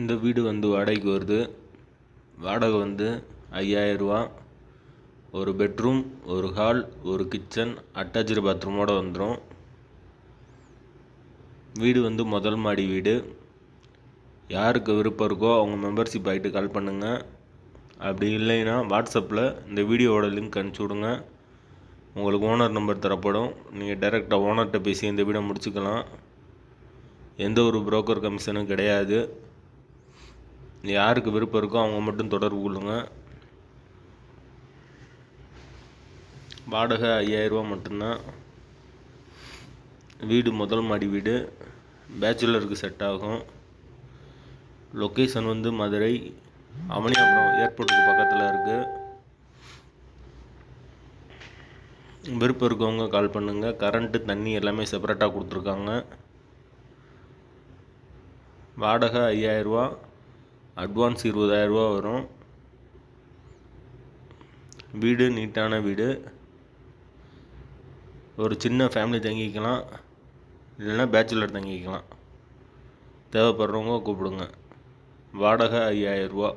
இந்த வீடு வந்து வாடகைக்கு வருது. வாடகை வந்து ஐயாயிரரூவா ஒரு பெட்ரூம் ஒரு ஹால் ஒரு கிச்சன் அட்டாச்சு பாத்ரூமோடு வந்துடும் வீடு வந்து முதல் மாடி வீடு. யாருக்கு விருப்பம் இருக்கோ அவங்க மெம்பர்ஷிப் ஆகிட்டு கால் பண்ணுங்கள் அப்படி இல்லைன்னா வாட்ஸ்அப்பில் இந்த வீடியோவோட லிங்க் அனுப்பிச்சி விடுங்க. உங்களுக்கு ஓனர் நம்பர் தரப்படும். நீங்கள் டைரெக்டாக ஓனர்கிட்ட பேசி இந்த வீடை முடிச்சுக்கலாம். எந்த ஒரு புரோக்கர் கமிஷனும் கிடையாது. யாருக்கு விருப்பம் இருக்கோ அவங்க மட்டும் தொடர்பு கொள்ளுங்கள் வாடகை ஐயாயிரரூபா மட்டும்தான். வீடு முதல் மாடி வீடு. பேச்சுலருக்கு செட் ஆகும். லொக்கேஷன் வந்து மதுரை. அவனியாபுரம் ஏர்போர்ட்டுக்கு பக்கத்தில் இருக்குது விருப்பம் இருக்கவங்க கால் பண்ணுங்கள் கரண்ட்டு தண்ணி எல்லாமே செப்பரேட்டாக கொடுத்துருக்காங்க. வாடகை ஐயாயிரரூபா அட்வான்ஸ் இருபதாயிரரூபா வரும். வீடு நீட்டான வீடு. ஒரு சின்ன ஃபேமிலி தங்கிக்கலாம். இல்லைன்னா பேச்சுலர் தங்கிக்கலாம். தேவைப்படுறவங்க கூப்பிடுங்க. வாடகை ஐயாயிரரூவா